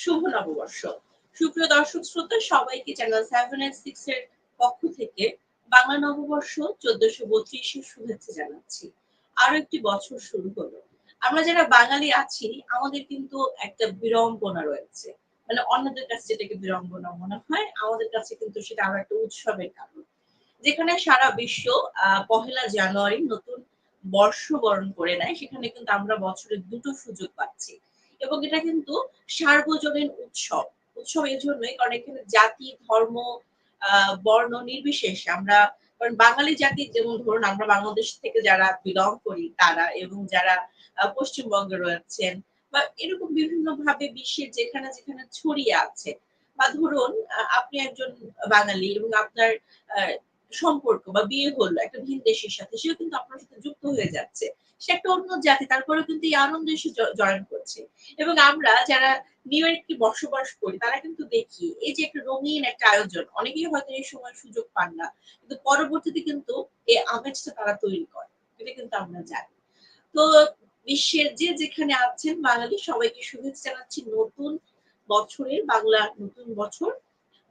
শুভ নববর্ষ। সুপ্রিয় দর্শক শ্রোতা, সবাইকে চ্যানেল সেভেন এইট সিক্স এর পক্ষ থেকে বাংলা নববর্ষ চোদ্দশো বত্রিশের শুভেচ্ছা জানাচ্ছি। আরও একটি বছর শুরু হলো। আমরা যারা বাঙালি আছি, আমাদের কিন্তু একটা বিড়ম্বনা রয়েছে। মানে অন্যদের কাছে যেটাকে বিড়ম্বনা মনে হয়, আমাদের কাছে কিন্তু সেটা আরও একটা উৎসবের কারণ। যেখানে সারা বিশ্ব পহেলা জানুয়ারি নতুন বর্ষ বরণ করে নেয়, সেখানে কিন্তু আমরা বছরের দুটো সুযোগ পাচ্ছি। এবং এটা কিন্তু সার্বজনীন উৎসব। উৎসব এই জন্যই কারণ এখানে জাতি, ধর্ম বর্ণ নির্বিশেষে আমরা কারণ বাঙালি জাতি যেমন ধরুন আমরা বাংলাদেশ থেকে যারা বিলং করি তারা এবং যারা পশ্চিমবঙ্গে রয়েছেন বা এরকম বিভিন্ন ভাবে বিশ্বের যেখানে যেখানে ছড়িয়ে আছে। বা ধরুন আপনি একজন বাঙালি এবং আপনার সম্পর্ক বা বিয়ে হলো, একটা ভিন দেশের সাথে, সেও কিন্তু আপনার সাথে যুক্ত হয়ে যাচ্ছে। সে একটা অন্য জাতি তারপরে কিন্তু এই আনন্দ এসে জয়েন করছে। এবং আমরা যারা নিউ ইয়র্কে বসবাস করি, তারা কিন্তু দেখি এই যে একটা রঙিন একটা আয়োজন। অনেকেই হয়তো এই সময় সুযোগ পান না, কিন্তু পরবর্তীতে কিন্তু এই আমেজটা তারা তৈরি করে। এটা কিন্তু আমরা জানি। তো বিশ্বের যে যেখানে আছেন বাঙালি, সবাইকে শুভেচ্ছা জানাচ্ছি নতুন বছরের বাংলা নতুন বছর।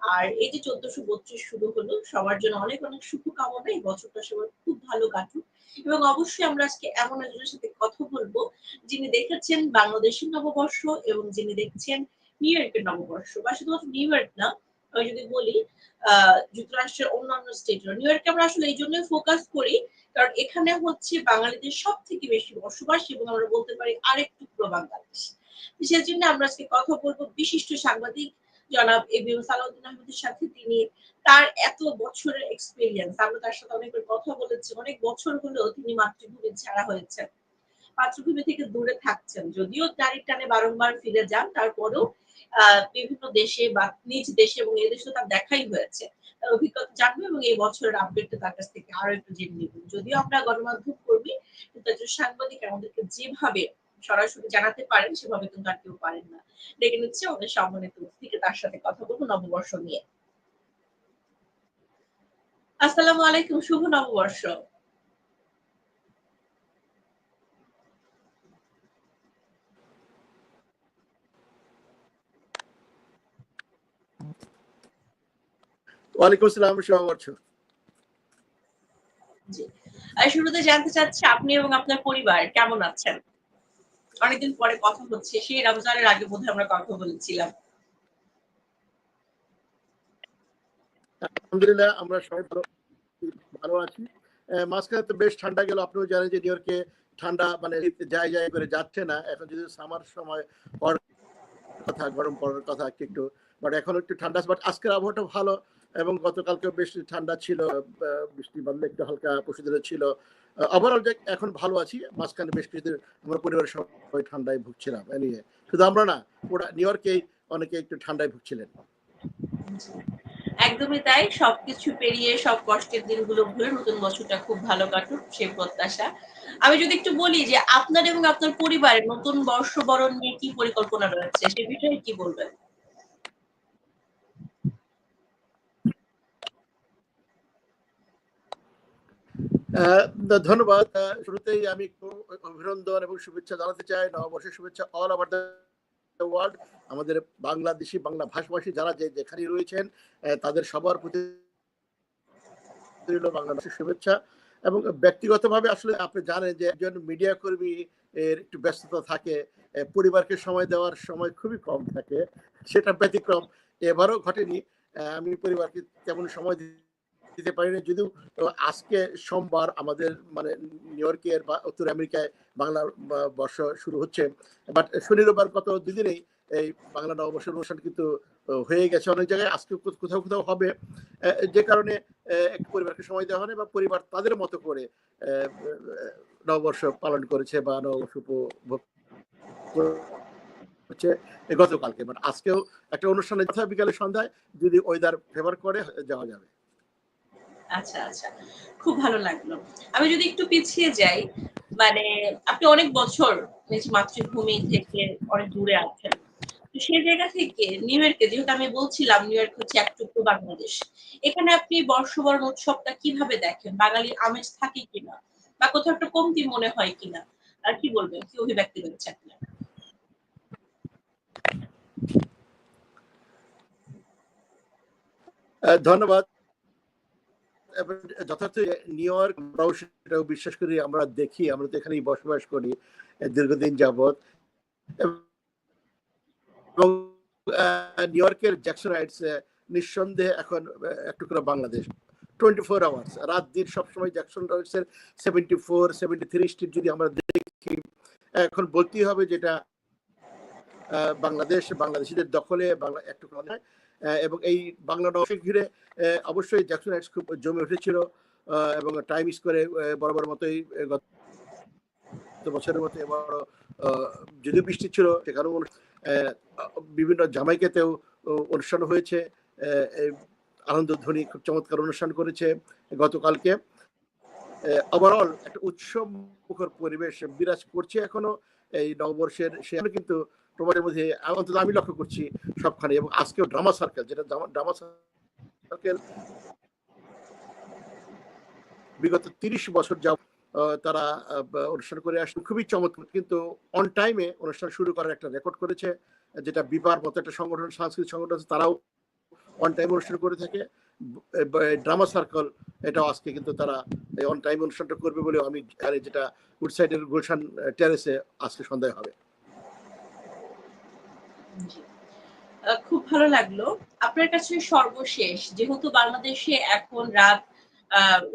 আর এই যে চোদ্দশো বত্রিশ শুরু হলো, সবার জন্য অনেক অনেক শুভকামনা। এই বছরটা সবার খুব ভালো কাটুক। এবং অবশ্যই আমরা আজকে এমন একজনের সাথে কথা বলব, যিনি দেখেছেন বাংলাদেশের নববর্ষ এবং যিনি দেখছেন নিউ ইয়র্কের নববর্ষ। বা শুধুমাত্র নিউ ইয়র্ক না, আমি যদি বলি, আহ, যুক্তরাষ্ট্রের অন্যান্য স্টেট নিউ ইয়র্কে আমরা আসলে এই জন্যই ফোকাস করি, কারণ এখানে হচ্ছে বাঙালিদের সব থেকে বেশি বসবাস এবং আমরা বলতে পারি আরেকটু পুরো বাংলাদেশ। সেজন্য আমরা আজকে কথা বলব বিশিষ্ট সাংবাদিক জনাব এবিএম সালাউদ্দিন আহমেদের সাথে তিনি তার এত বছরের এক্সপিরিয়েন্স আমরা তার সাথে অনেকবার কথা বলেছি, অনেক বছর হলেও তিনি মাতৃভূমি ছাড়া হয়েছেন। মাতৃভূমি থেকে দূরে থাকছেন, যদিও তারিখ টানে বারংবার ফিরে যান, তারপরেও বিভিন্ন দেশে বা নিজ দেশে এবং এদেশে তার দেখাই হয়েছে। তার অভিজ্ঞতা জানব এবং এই বছরের আপডেটটা তার কাছ থেকে আরও একটু জেনে নিব। যদিও আমরা গণমাধ্যম কর্মী, কিন্তু একজন সাংবাদিক আমাদেরকে যেভাবে সরাসরি জানাতে পারেন সেভাবে কিন্তু আর কেউ পারেন না। ডেকে নিচ্ছে ওদের সম্মানিত অতিথিকে তার সাথে কথা বলব নববর্ষ নিয়ে। আসসালামু আলাইকুম শুভ নববর্ষ। ওয়ালাইকুম আসসালাম শুভবর্ষ জি। শুরুতে জানতে চাচ্ছি আপনি এবং আপনার পরিবার কেমন আছেন? অনেকদিন পরে কথা হচ্ছে, সেই রমজানের আগে বোধহয় আমরা কথা বলেছিলাম। আলহামদুলিল্লাহ, আমরা সবাই ভালো আছি। মাঝখানে তো বেশ ঠান্ডা গেল, আপনিও জানেন যে নিউ ঠান্ডা মানে করে যাচ্ছে না। এখন যদি সামার সময় কথা, গরম পড়ার কথা একটু বাট এখন একটু ঠান্ডা বাট আজকের আবহাওয়াটা ভালো, এবং গতকালকে বেশ ঠান্ডা ছিল বৃষ্টি বাদলে একটু হালকা পশুদের ছিল। ওভারঅল যে এখন ভালো আছি। মাঝখানে বেশ কিছুদিন আমার পরিবারের সবাই ঠান্ডায় ভুগছিলাম নিয়ে। শুধু আমরা না, ওরা নিউ ইয়র্কেই অনেকে একটু ঠান্ডায় ভুগছিলেন। একদমই তাই। সবকিছু পেরিয়ে, সব কষ্টের দিনগুলো ভুলে নতুন বছরটা খুব ভালো কাটুক, সেই প্রত্যাশা। আমি যদি একটু বলি যে আপনার এবং আপনার পরিবারের নতুন বর্ষবরণ নিয়ে কি পরিকল্পনা রয়েছে, সে বিষয়ে কি বলবেন? ধন্যবাদ। শুরুতেই আমি অভিনন্দন এবং শুভেচ্ছা জানাতে চাই। নববর্ষের শুভেচ্ছা অল ওভার দ্য ওয়ার্ল্ড আমাদের বাংলাদেশি, বাংলা ভাষাভাষী যারা যে যেখানে রয়েছেন তাদের সবার প্রতি বাংলাদেশের শুভেচ্ছা। এবং ব্যক্তিগতভাবে আসলে আপনি জানেন যে একজন মিডিয়া কর্মী এর একটু ব্যস্ততা থাকে পরিবারকে সময় দেওয়ার সময় খুবই কম থাকে, সেটা ব্যতিক্রম। এবারও ঘটেনি। আমি পরিবারকে তেমন সময় দিতে পারিনি। যদিও আজকে সোমবার আমাদের মানে নিউ ইয়র্কের বা উত্তর আমেরিকায় বাংলা বর্ষ শুরু হচ্ছে। বাট শনি রোববার গত দুদিনেই এই বাংলা নববর্ষ অনুষ্ঠান কিন্তু হয়ে গেছে অনেক জায়গায়। আজকে কোথাও কোথাও হবে। যে কারণে একটু পরিবারকে সময় দেওয়া হয় বা পরিবার তাদের মতো করে নববর্ষ পালন করেছে বা নববর্ষ উপভোগ হচ্ছে গতকালকে। বাট আজকেও একটা অনুষ্ঠানে বিকালে সন্ধ্যায় যদি ওয়েদার ফেভার করে, যাওয়া যাবে। আচ্ছা আচ্ছা। খুব ভালো লাগল। আমি যদি একটু পিছিয়ে যাই মানে আপনি অনেক বছর মাতৃভূমি থেকে অনেক দূরে আছেন। তো সেই জায়গা থেকে নিউ ইয়র্কে যেহেতু আমি বলছিলাম নিউ ইয়র্ক হচ্ছে এক টুকরো বাংলাদেশ, এখানে আপনি বর্ষবরণ উৎসবটা কীভাবে দেখেন? বাঙালি আমেজ থাকে কিনা? বা কোথাও একটা কমতি মনে হয় কিনা? আর কি বলবেন? কি অভিব্যক্তি রয়েছে আপনার? ধন্যবাদ। যথার্থ নিউ ইয়র্ক সেটাও বিশ্বাস করি আমরা দেখি আমরা তো এখানেই বসবাস করি দীর্ঘদিন যাবৎ এবং নিউ ইয়র্কের জ্যাকসন রাইটস নিঃসন্দেহে এখন আহ, একটু করে বাংলাদেশ টোয়েন্টি ফোর আওয়ার্স রাত দিন সবসময় Jackson রাইটসের seventy four seventy three street যদি আমরা দেখি এখন বলতেই হবে যেটা বাংলাদেশ বাংলাদেশিদের দখলে বাংলা একটু করে নয়। আহ, এবং এই বাংলা নবকে ঘিরে অবশ্যই জ্যাকসন রাইটস খুব জমে উঠেছিল এবং টাইম স্কোয়ারে বড় মতোই গত বছরের মতো এবার যদিও বৃষ্টি ছিল, সেখানেও বিভিন্ন জামাইকাতেও অনুষ্ঠান হয়েছে আনন্দধ্বনি খুব চমৎকার অনুষ্ঠান করেছে গতকালকে। ওভারঅল একটা উৎসব মুখর পরিবেশ বিরাজ করছে এখনও, এই নববর্ষের সেখানে কিন্তু তোমাদের মধ্যে অন্তত আমি লক্ষ্য করছি সবখানে এবং আজকেও ড্রামা সার্কেল যেটা ড্রামা সার্কেল বিগত তিরিশ বছর যাব তারা অনুষ্ঠান করে আসছে। খুবই চমৎকার কিন্তু অন টাইমে অনুষ্ঠান শুরু করার একটা রেকর্ড করেছে যেটা বিপার মতো একটা সংগঠন সাংস্কৃতিক সংগঠন আছে, তারাও অন টাইম অনুষ্ঠান করে থাকে। ড্রামা সার্কেল এটাও আজকে কিন্তু তারা অন টাইম অনুষ্ঠানটা করবে বলে আমি যেটা উডসাইডের গুলশান টেরেসে আজকে সন্ধ্যায় হবে। খুব ভালো লাগল। আপনার কাছে সর্বশেষ, যেহেতু বাংলাদেশে এখন রাত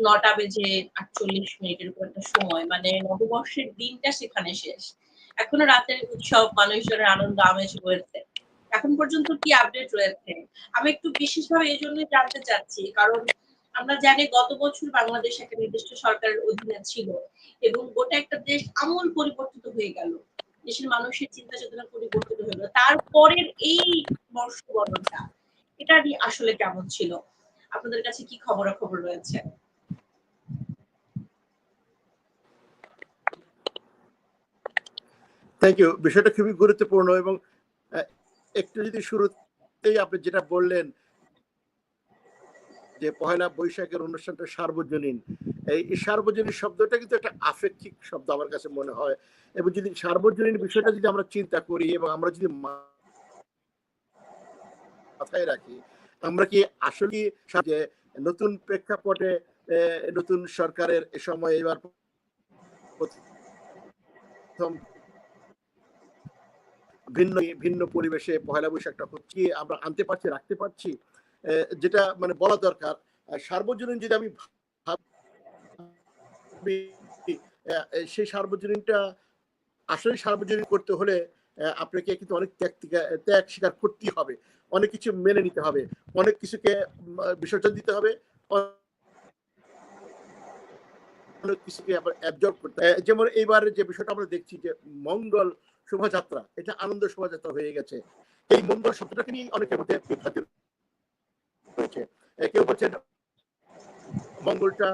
নটা বেজে আটচল্লিশ মিনিটের উপর একটা সময় মানে নববর্ষের দিনটা সেখানে শেষ। এখনও রাতের উৎসব, মানুষজনের আনন্দ, আমেজ রয়েছে। এখন পর্যন্ত কি আপডেট রয়েছে? আমি একটু বিশেষভাবে এই জন্য জানতে চাচ্ছি, কারণ আমরা জানি গত বছর বাংলাদেশ একটা নির্দিষ্ট সরকারের অধীনে ছিল এবং গোটা একটা দেশ আমূল পরিবর্তিত হয়ে গেল। দেশের মানুষের চিন্তা চেতনা পরিবর্তিত হলো তারপরের এই বর্ষবরণটা, এটা নিয়ে আসলে কেমন ছিল? আপনাদের কাছে কি খবরাখবর রয়েছে? থ্যাংক ইউ বিষয়টা খুবই গুরুত্বপূর্ণ এবং একটু যদি শুরুতেই আপনি যেটা বললেন যে পহেলা বৈশাখের অনুষ্ঠানটা সার্বজনীন। এই সার্বজনীন শব্দটা কিন্তু একটা আপেক্ষিক শব্দ আমার কাছে মনে হয়। এবং যদি সার্বজনীন বিষয়টা যদি আমরা চিন্তা করি এবং আমরা যদি মাথায় রাখি, আমরা কি আসলে যে নতুন প্রেক্ষাপটে নতুন সরকারের এ সময় এবার প্রথম ভিন্ন ভিন্ন পরিবেশে পয়লা বৈশাখটা হচ্ছে আমরা আনতে পারছি, রাখতে পারছি? যেটা মানে বলা দরকার সার্বজনীন যদি আমি সেই সার্বজনীনটা, আসলে সার্বজনীন করতে হলে আপনাকে কিন্তু অনেক ত্যাগ ত্যাগ স্বীকার করতেই হবে। অনেক কিছু মেনে নিতে হবে। অনেক কিছুকে বিসর্জন দিতে হবে। অনেক কিছুকে আবার অ্যাবজর্ব করতে যেমন এইবার যে বিষয়টা আমরা দেখছি যে মঙ্গল শোভাযাত্রা, এটা আনন্দ শোভাযাত্রা হয়ে গেছে। এই মঙ্গল শব্দটাকে নিয়ে অনেকের মধ্যে বিভ্রান্তি রয়েছে এ, কেউ বলছেন মঙ্গলটা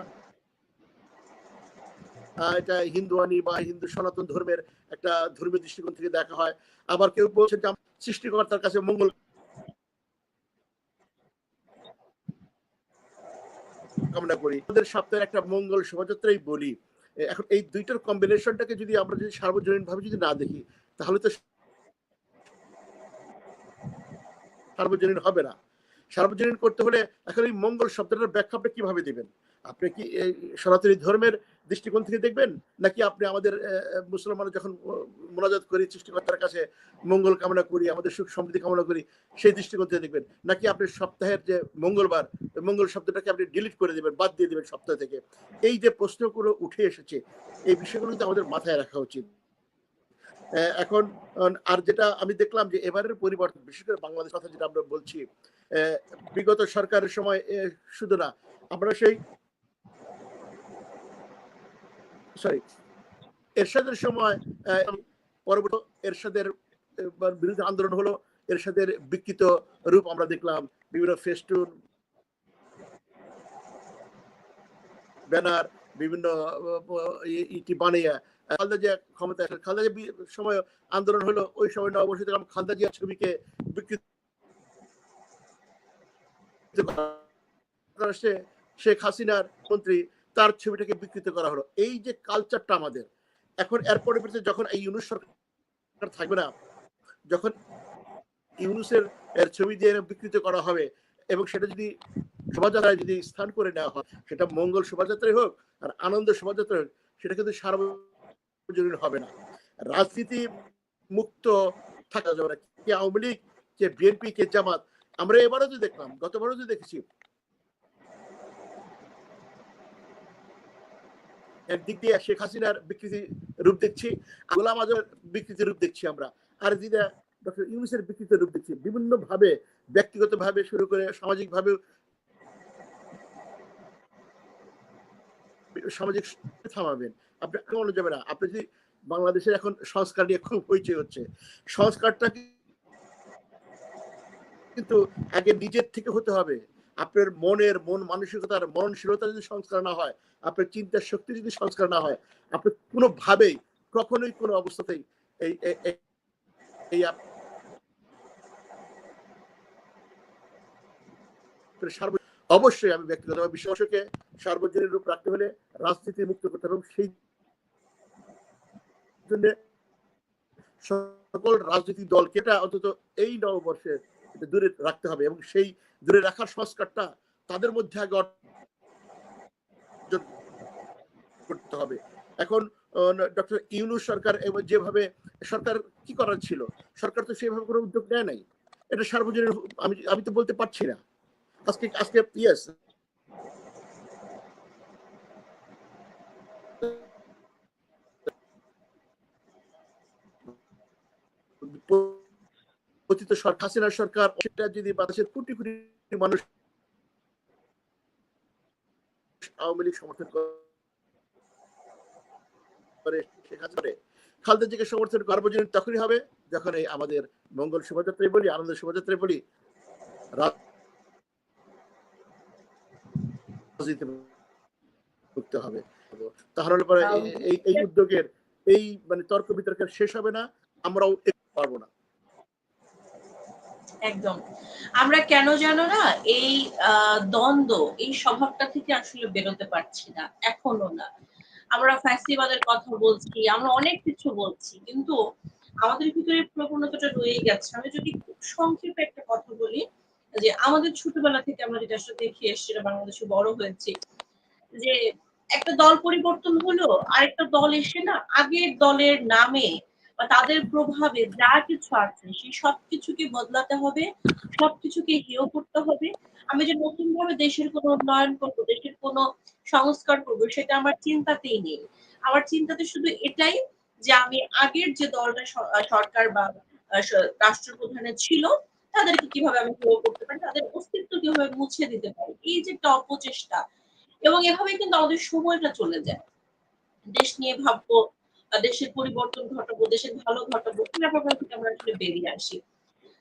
এটা হিন্দুয়ানি বা হিন্দু সনাতন ধর্মের একটা ধর্মীয় দৃষ্টিকোণ থেকে দেখা হয়। আবার কেউ বলছেন যে সৃষ্টিকর্তার কাছে মঙ্গল কামনা করি। আমাদের সপ্তাহের একটা মঙ্গল শোভাযাত্রাই বলি। এখন এই দুইটার কম্বিনেশনটাকে যদি আমরা যদি সার্বজনীন ভাবে যদি না দেখি তাহলে তো সার্বজনীন হবে না। সার্বজনীন করতে হলে এখন এই মঙ্গল শব্দটার ব্যাখ্যা আপনি কীভাবে দিবেন? আপনি কি সনাতনী ধর্মের দৃষ্টিকোণ থেকে দেখবেন? নাকি আপনি আমাদের আহ, মুসলমান যখন মোনাজাত করি সৃষ্টিকর্তার কাছে মঙ্গল কামনা করি আমাদের সুখ সমৃদ্ধি কামনা করি সেই দৃষ্টিকোণ থেকে দেখবেন। নাকি আপনি সপ্তাহের যে মঙ্গলবার মঙ্গল শব্দটাকে আপনি ডিলিট করে দিবেন বাদ দিয়ে দিবেন সপ্তাহ থেকে? এই যে প্রশ্নগুলো উঠে এসেছে এই বিষয়গুলো কিন্তু আমাদের মাথায় রাখা উচিত। এখন আর যেটা আমি দেখলাম যে এবারের পরিবর্তন বিশেষ করে বাংলাদেশ কথা যেটা আমরা বলছি বিগত সরকারের সময় শুধু না, আমরা সেই সরি, এরশাদের সময় পরবর্তী এরশাদের বিরুদ্ধে আন্দোলন হলো, এরশাদের বিকৃত রূপ আমরা দেখলাম, বিভিন্ন ফেস্টুন, ব্যানার, বিভিন্ন ইটি বানিয়ে খালদা জিয়া ক্ষমতা খালদা জিয়া সময় আন্দোলন হলো, ওই সময় নববর্ষে খালদা জিয়ার ছবিকে বিকৃত সে শেখ হাসিনার মন্ত্রী, তার ছবিটাকে বিকৃত করা হলো। এই যে কালচারটা আমাদের, এখন এর পরিবর্তে যখন এই ইউনুস সরকার থাকবে না, যখন ইউনুসের এর ছবি দিয়ে বিকৃত করা হবে এবং সেটা যদি শোভাযাত্রায় যদি স্থান করে নেওয়া হয়, সেটা মঙ্গল শোভাযাত্রাই হোক আর আনন্দ শোভাযাত্রা হোক, সেটা কিন্তু সার্বজনীন হবে না। রাজনীতি মুক্ত থাকা যাবে না। কে আওয়ামী লীগ কে বিএনপি কে জামাত আমরা এবারও তো দেখলাম, গতবারও তো দেখেছি, একদিক দিয়ে শেখ হাসিনার বিকৃতি রূপ দেখছি, গোলাম আজমের বিকৃতি রূপ দেখছি আমরা, আর যেটা ডক্টর ইউনুসের বিকৃত রূপ দেখছি বিভিন্ন ভাবে ব্যক্তিগত ভাবে শুরু করে সামাজিক ভাবে সামাজিক থামাবেন। আপনি কখনো যাবে না, আপনি যদি বাংলাদেশের এখন সংস্কার নিয়ে খুব হইচই হচ্ছে, সংস্কারটা কিন্তু আগে নিজের থেকে হতে হবে। আপনার মনের, মন মানসিকতার মননশীলতা যদি সংস্কার না হয়, আপনার চিন্তার শক্তি যদি সংস্কার না হয় আপনি কোনোভাবেই, কখনোই কোনো অবস্থাতেই এই, এই- অবশ্যই আমি ব্যক্তিগতভাবে বিশ্বাসকে সার্বজনীন রূপ রাখতে হলে রাজনীতি মুক্ত করতে হবে সেই জন্য সকল রাজনৈতিক দলকে, এটা অন্তত এই নববর্ষে এটা দূরে রাখতে হবে এবং সেই দূরে রাখার সংস্কারটা তাদের মধ্যে আগে করতে হবে। এখন ডক্টর ইউনু সরকার এবং যেভাবে, সরকার কি করার ছিল? সরকার তো সেভাবে কোনো উদ্যোগ নেয় নাই। এটা সার্বজনীন, আমি আমি তো বলতে পারছি না। আজকে আজকে ইয়েস সরকার হাসিনা সরকার, সেটা যদি বাংলাদেশের কোটি কোটি মানুষ আওয়ামী লীগ সমর্থন করে খালদা জিকে সমর্থন তখনই হবে যখন এই আমাদের মঙ্গল শোভাযাত্রায় বলি, আনন্দ শোভাযাত্রায় বলি রাজনীতি হবে। তাহলে পরে এই উদ্যোগের, এই মানে তর্ক বিতর্কের শেষ হবে না, আমরাও পারব না। একদম। আমরা কেন জানো না, এই দ্বন্দ্ব, এই স্বভাবটা থেকে আসলে বেরোতে পারছি না, এখনও না। আমরা ফেস্টিভ্যালের কথা বলছি, আমরা অনেক কিছু বলছি, কিন্তু আমাদের ভিতরে প্রবণতাটা রয়ে গেছে। আমি যদি খুব সংক্ষেপে একটা কথা বলি, যে আমাদের ছোটবেলা থেকে আমরা যেটা আসলে দেখে এসছি বাংলাদেশে বড় হয়েছে, যে একটা দল পরিবর্তন হলো, আরেকটা দল এসে না আগের দলের নামে বা তাদের প্রভাবে যা কিছু আছে, সেই সবকিছুকে বদলাতে হবে, সবকিছুকে হেয় করতে হবে। আমি যে নতুন ভাবে দেশের কোনো উন্নয়ন করব, দেশের কোনো সংস্কার করব, সেটা আমার চিন্তাতেই নেই। আমার চিন্তাতে শুধু এটাই যে আমি আগের যে দলটা সরকার বা রাষ্ট্রপ্রধানের ছিল, তাদেরকে কীভাবে আমি হেয় করতে পারি, তাদের অস্তিত্ব কীভাবে মুছে দিতে পারি, এই যে একটা অপচেষ্টা। এবং এভাবে কিন্তু আমাদের সময়টা চলে যায়। দেশ নিয়ে ভাববো দেশের পরিবর্তন ঘটাবো, দেশের ভালো ঘটাবো ব্যাপারগুলো থেকে আমরা আসলে বেরিয়ে আসি।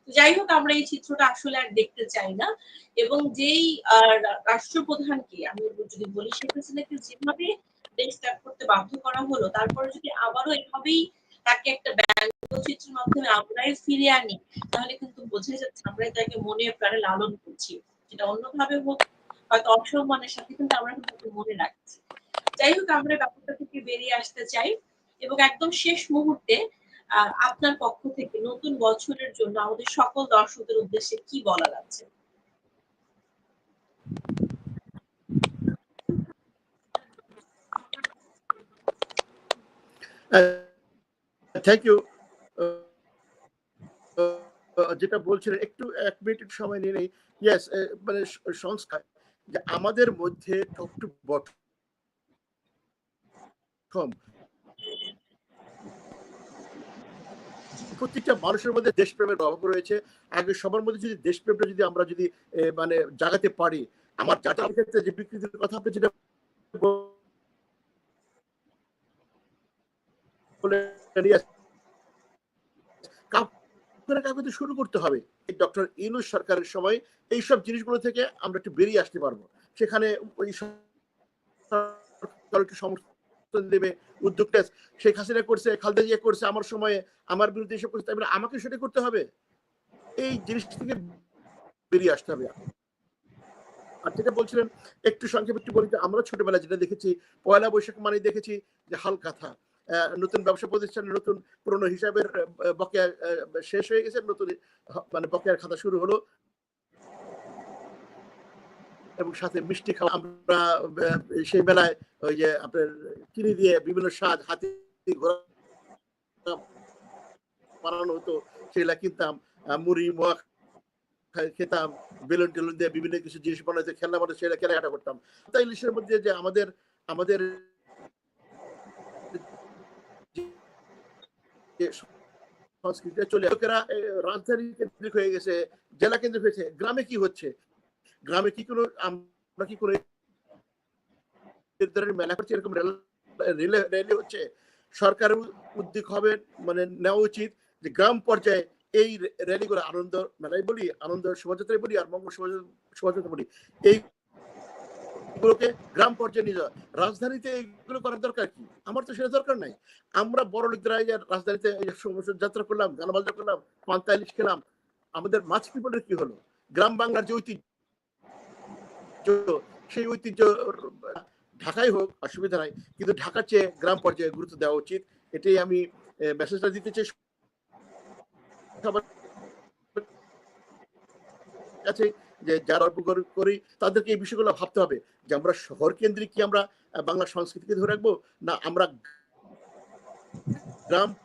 যাই হোক, আমরা এই চিত্রটা আসলে আর দেখতে চাই না। এবং যেই রাষ্ট্রপ্রধানকে আমি যদি বলি শেখ হাসিনাকে যেভাবে দেশ ত্যাগ করতে বাধ্য করা হলো, তারপরে যদি আবারও এভাবেই তাকে একটা ব্যঙ্গচিত্রের মাধ্যমে আমরাই ফিরে আনি, তাহলে কিন্তু বোঝা যাচ্ছে আমরাই তাকে মনে প্রাণে লালন করছি। যেটা অন্যভাবে হোক, হয়তো অসম্মানের সাথে কিন্তু আমরা কিন্তু মনে রাখছি। যাই হোক, আমরা ব্যাপারটা থেকে বেরিয়ে আসতে চাই। এবং একদম শেষ মুহূর্তে আপনার পক্ষ থেকে নতুন বছরের জন্য আমাদের সকল দর্শকদের উদ্দেশ্যে কি বলার আছে? থ্যাংক ইউ যেটা বলছিলেন, একটু এক মিনিট সময় নিয়ে নেই। ইয়েস মানে সংস্কার। যে আমাদের মধ্যে টপ টু প্রত্যেকটা মানুষের মধ্যে দেশপ্রেমের অভাব রয়েছে। আগে সবার মধ্যে যদি দেশপ্রেমটা যদি আমরা যদি মানে জাগাতে পারি, আমার জাতীয় ক্ষেত্রে যে বিকৃতির কথা আপনি যেটা শুরু করতে হবে। এই ডক্টর ইউনুস সরকারের সময় এইসব জিনিসগুলো থেকে আমরা একটু বেরিয়ে আসতে পারব। সেখানে ওই সমর্থন দেবে উদ্যোগটা শেখ হাসিনা করছে, খালেদা জিয়া করছে, আমার সময়ে আমার বিরুদ্ধে এসব করছে, তাই আমাকে সেটা করতে হবে? এই জিনিস থেকে বেরিয়ে আসতে হবে। আর যেটা বলছিলেন, একটু সংক্ষেপে একটু বলি আমরা ছোটবেলায় যেটা দেখেছি, পয়লা বৈশাখ মানে দেখেছি যে হালকাথা নতুন ব্যবসা নতুন পুরনো হিসাবের বকেয়া শেষ হয়ে গেছে, নতুন মানে বকেয়ার খাতা শুরু হলো। এবং সাথে মিষ্টি খাওয়া আমরা সেই বেলায় ওই যে আপনার চিনি দিয়ে বিভিন্ন স্বাদ হাতি ঘোরা হতো, সেগুলা কিনতাম। মুড়ি, মোয়া খেতাম, বেলুন টেলুন দিয়ে বিভিন্ন কিছু জিনিস বানাইতে, খেলনা বানাতে সেটা কেনাকাটা করতাম। তাই ইলিশের মধ্যে যে আমাদের আমাদের সংস্কৃতি চলে, লোকেরা রাজধানী কেন্দ্রিক হয়ে গেছে, জেলা কেন্দ্রিক হয়েছে, গ্রামে কি হচ্ছে? গ্রামে কি কোনো, আমরা কি কোনো মেলা করছে? এরকম রেলে হচ্ছে সরকার উদ্যোগ হবে মানে নেওয়া উচিত যে গ্রাম পর্যায়ে এই র্যালি করে আনন্দ মেলাই বলি, আনন্দ শোভাযাত্রায় বলি আর মঙ্গল শোভা- শোভাযাত্রা বলি। এই গুলোকে গ্রাম পর্যায়ে নিয়ে যাওয়া। রাজধানীতে এইগুলো করার দরকার কি? আমার তো সেটা দরকার নাই। আমরা বড় লোকরা রাজধানীতে যাত্রা করলাম গানবাজা করলাম, পান্তা খেলাম, আমাদের মাছ পিপলের কি হলো? গ্রাম বাংলার যে ঐতিহ্য সেই ঐতিহ্য ঢাকায় হোক, অসুবিধা নাই। কিন্তু ঢাকার চেয়ে গ্রাম পর্যায়ে গুরুত্ব দেওয়া উচিত। এটাই আমি মেসেজটা দিতে চাই। যে যারা অল্প করে- তাদেরকে এই বিষয়গুলো ভাবতে হবে যে আমরা শহর কেন্দ্রিক কি আমরা বাংলা সংস্কৃতিকে ধরে রাখব? না আমরা গ্রাম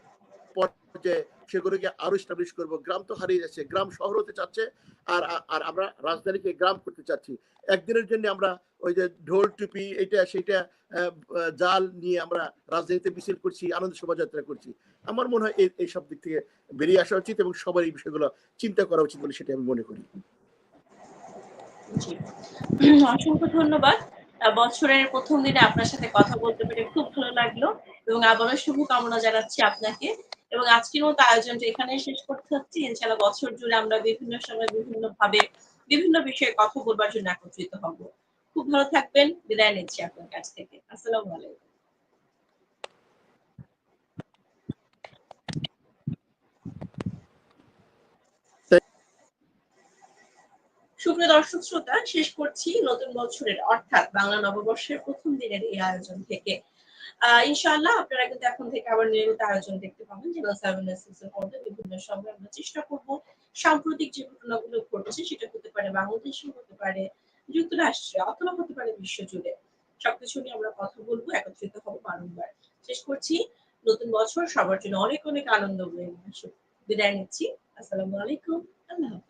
পর্যায়ে সেগুলোকে আরও স্টাবলিশ করব। গ্রাম তো হারিয়ে যাচ্ছে, গ্রাম শহর হতে চাচ্ছে, আর আর আমরা রাজধানীকে গ্রাম করতে চাচ্ছি। একদিনের জন্য আমরা ওই যে ঢোল টুপি এটা সেটা জাল নিয়ে আমরা রাজধানীতে মিছিল করছি, আনন্দ শোভাযাত্রা করছি। আমার মনে হয় এই- সব দিক থেকে বেরিয়ে আসা উচিত এবং সবার এই বিষয়গুলো চিন্তা করা উচিত বলে সেটা আমি মনে করি। অসংখ্য ধন্যবাদ। বছরের প্রথম দিনে আপনার সাথে কথা বলতে পেরে খুব ভালো লাগল এবং আবারও শুভকামনা জানাচ্ছি আপনাকে। এবং আজকের মতো আয়োজনটা এখানে শেষ করতে হচ্ছে ইনশাল্লাহ বছর জুড়ে আমরা বিভিন্ন সময় বিভিন্ন ভাবে বিভিন্ন বিষয়ে কথা বলবার জন্য একত্রিত হব। খুব ভালো থাকবেন। বিদায় নিচ্ছি আপনার কাছ থেকে। আসসালামু আলাইকুম। সুপ্রিয় দর্শক শ্রোতা, শেষ করছি নতুন বছরের, অর্থাৎ বাংলা নববর্ষের প্রথম দিনের এই আয়োজন থেকে। আহ, ইনশাআল্লাহ আপনারা কিন্তু এখন থেকে আবার নিয়মিত আয়োজন দেখতে পাবেন যেগুলো সেভেন বিভিন্ন সময় আমরা চেষ্টা করব সাম্প্রতিক যে ঘটনাগুলো ঘটেছে, সেটা হতে পারে বাংলাদেশে, হতে পারে যুক্তরাষ্ট্রে, অথবা হতে পারে বিশ্বজুড়ে। সবকিছু নিয়ে আমরা কথা বলব, একত্রিত হব বারংবার। শেষ করছি, নতুন বছর সবার জন্য অনেক অনেক আনন্দ বয়ে নিয়ে আসুক বিদায় নিচ্ছি। আসসালামু আলাইকুম, আল্লাহ